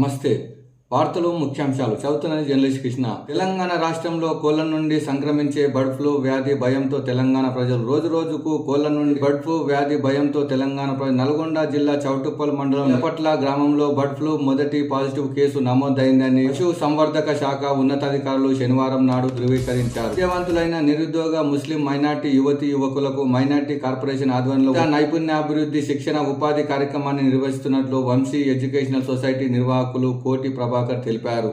Namaste. వార్తలు ముఖ్యాంశాలు చదువుతున్నది జర్నలిస్ట్ కృష్ణ. తెలంగాణ రాష్ట్రంలో కోళ్ళ నుండి సంక్రమించే బర్డ్ ఫ్లూ వ్యాధి భయంతో తెలంగాణ ప్రజలు రోజు రోజుకు కోళ్ళ నుండి బర్డ్ ఫ్లూ వ్యాధి భయంతో తెలంగాణ ప్రజలు నల్గొండ జిల్లా చౌటుప్పల్ మండలం పట్ల గ్రామంలో బర్డ్ ఫ్లూ మొదటి పాజిటివ్ కేసు నమోదైందని పశు సంవర్ధక శాఖ ఉన్నతాధికారులు శనివారం నాడు ధృవీకరించారు. విద్యావంతులైన నిరుద్యోగ ముస్లిం మైనార్టీ యువతి యువకులకు మైనార్టీ కార్పొరేషన్ ఆధ్వర్యంలో నైపుణ్యాభివృద్ధి శిక్షణ ఉపాధి కార్యక్రమాన్ని నిర్వహిస్తున్నట్లు వంశీ ఎడ్యుకేషనల్ సొసైటీ నిర్వాహకులు కోటి ప్రభాకర్ తెలిపారు.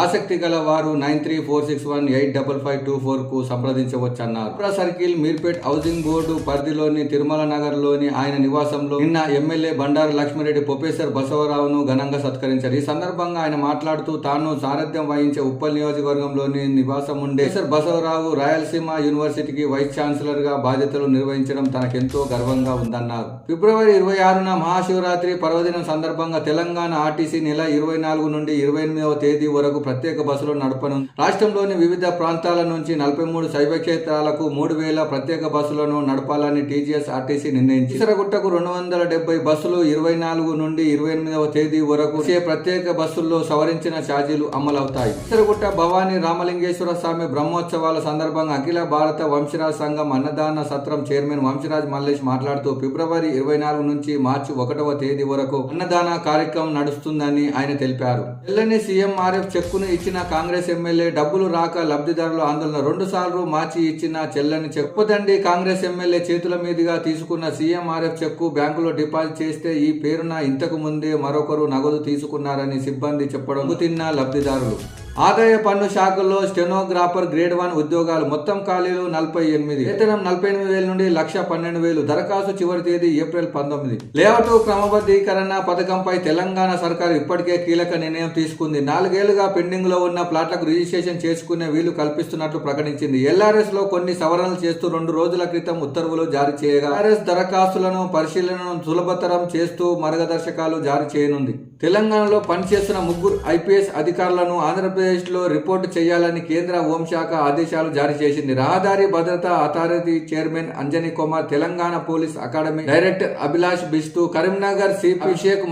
ఆసక్తి గల వారు nine three four six one eight double five two ఫోర్కు సంప్రదించవచ్చన్నారు. ఉప్రా సర్కిల్ మీర్పేట్ హౌసింగ్ బోర్డు పరిధిలోని తిరుమల నగర్లోని ఆయన నివాసంలో నిన్న ఎమ్మెల్యే బండారు లక్ష్మిరెడ్డి ప్రొఫెసర్ బసవరావును ఘనంగా సత్కరించారు. ఈ సందర్భంగా ఆయన మాట్లాడుతూ తాను సారథ్యం వహించే ఉప్పల్ నియోజకవర్గంలోని నివాసం ఉండే ప్రొఫెసర్ బసవరావు రాయలసీమ యూనివర్సిటీకి వైస్ ఛాన్సలర్గా బాధ్యతలు నిర్వహించడం తనకెంతో గర్వంగా ఉందన్నారు. ఫిబ్రవరి ఇరవై ఆరున మహాశివరాత్రి పర్వదినం సందర్భంగా తెలంగాణ ఆర్టీసీ నెల ఇరవై నాలుగు నుండి ఇరవై ఎనిమిదవ తేదీ వరకు ప్రత్యేక బస్సులు నడపను. రాష్ట్రంలోని వివిధ ప్రాంతాల నుంచి నలభై మూడు శైవ క్షేత్రాలకు మూడు వేల ప్రత్యేక బస్సులను నడపాలని టీజీఎస్ ఆర్టీసీ నిర్ణయించి ఇసరగుట్టకు రెండు వందల డెబ్బై బస్సులు ఇరవై నాలుగు నుండి ఇరవై ఎనిమిదవ తేదీ వరకు ప్రత్యేక బస్సుల్లో సవరించిన ఛార్జీలు అమలవుతాయి. ఇసరగుట్ట భవానీ రామలింగేశ్వర స్వామి బ్రహ్మోత్సవాల సందర్భంగా అఖిల భారత వంశరాజ్ సంఘం అన్నదాన సత్రం చైర్మన్ వంశరాజ్ మల్లేష్ మాట్లాడుతూ ఫిబ్రవరి ఇరవై నాలుగు నుంచి మార్చి ఒకటవ తేదీ వరకు అన్నదాన కార్యక్రమం నడుస్తుందని ఆయన తెలిపారు. తెల్లని సీఎంఆర్ఎఫ్ చెక్కును ఇచ్చిన కాంగ్రెస్ ఎమ్మెల్యే డబ్బులు రాక లబ్ధిదారులు ఆందోళన రెండు సార్లు మార్చి ఇచ్చిన చెల్లని చెప్పుదండి కాంగ్రెస్ ఎమ్మెల్యే చేతుల మీదుగా తీసుకున్న సీఎంఆర్ఎఫ్ చెక్కు బ్యాంకులో డిపాజిట్ చేస్తే ఈ పేరున ఇంతకు ముందే మరొకరు నగదు తీసుకున్నారని సిబ్బంది చెప్పడం తిన్న లబ్ధిదారులు. ఆదాయ పన్ను శాఖలో స్టెనోగ్రాఫర్ గ్రేడ్ వన్ ఉద్యోగాలు మొత్తం ఖాళీలు నలభై ఎనిమిది. వేతనం నలభై ఎనిమిది వేల నుండి లక్ష పన్నెండు వేలు దరఖాస్తు చివరి తేదీ ఏప్రిల్ పంతొమ్మిది. లేఅవుట్ క్రమబద్ధీకరణ పథకంపై తెలంగాణ సర్కార్ ఇప్పటికే కీలక నిర్ణయం తీసుకుంది. నాలుగేళ్ళుగా పెండింగ్లో ఉన్న ప్లాట్లకు రిజిస్ట్రేషన్ చేసుకునే వీలు కల్పిస్తున్నట్లు ప్రకటించింది. ఎల్ఆర్ఎస్లో కొన్ని సవరణలు చేస్తూ రెండు రోజుల క్రితం ఉత్తర్వులు జారీ చేయగా ఆర్ఎస్ దరఖాస్తులను పరిశీలనను సులభతరం చేస్తూ మార్గదర్శకాలు జారీ చేయనుంది. తెలంగాణలో పనిచేస్తున్న ముగ్గురు ఐపీఎస్ అధికారులను ఆంధ్రప్రదేశ్ ఆంధ్రప్రదేశ్లో రిపోర్టు చేయాలని కేంద్ర హోంశాఖ ఆదేశాలు జారీ చేసింది. రహదారి భద్రతా authority chairman Anjani Kumar Telangana police academy director Abhilash Bisht Karimnagar CP Shaikh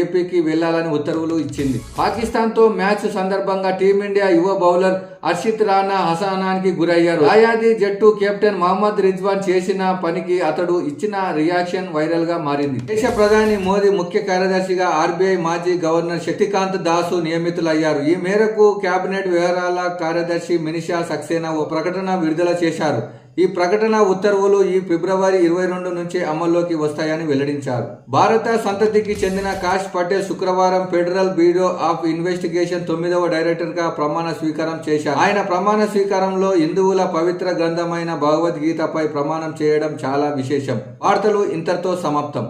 ఏపీకి వెళ్ళాలని ఉత్తర్వులు ఇచ్చింది. పాకిస్తాన్తో మ్యాచ్ సందర్భంగా టీమిండియా యువ బౌలర్ హర్షిత్ రాణా హసానానికి గురయ్యారు. రాయాది జట్టు కెప్టెన్ మహమ్మద్ రిజ్వాన్ చేసిన పనికి అతడు ఇచ్చిన రియాక్షన్ వైరల్గా మారింది. దేశ ప్రధాని మోదీ ముఖ్య కార్యదర్శిగా ఆర్బీఐ మాజీ గవర్నర్ శక్తికాంత్ దాసు నియమితులయ్యారు. ఈ మేరకు కేబినెట్ వ్యవహారాల కార్యదర్శి మినిషా సక్సేనా ఓ ప్రకటన విడుదల చేశారు. ఈ ప్రకటన ఉత్తర్వులు ఈ ఫిబ్రవరి ఇరవై రెండు నుంచి అమల్లోకి వస్తాయని వెల్లడించారు. భారత సంతతికి చెందిన కాష్ పటేల్ శుక్రవారం ఫెడరల్ బ్యూరో ఆఫ్ ఇన్వెస్టిగేషన్ తొమ్మిదవ డైరెక్టర్గా ప్రమాణ స్వీకారం చేశారు. ఆయన ప్రమాణ స్వీకారంలో హిందువుల పవిత్ర గ్రంథమైన భగవద్గీతపై ప్రమాణం చేయడం చాలా విశేషం. వార్తలు ఇంతటితో సమాప్తం.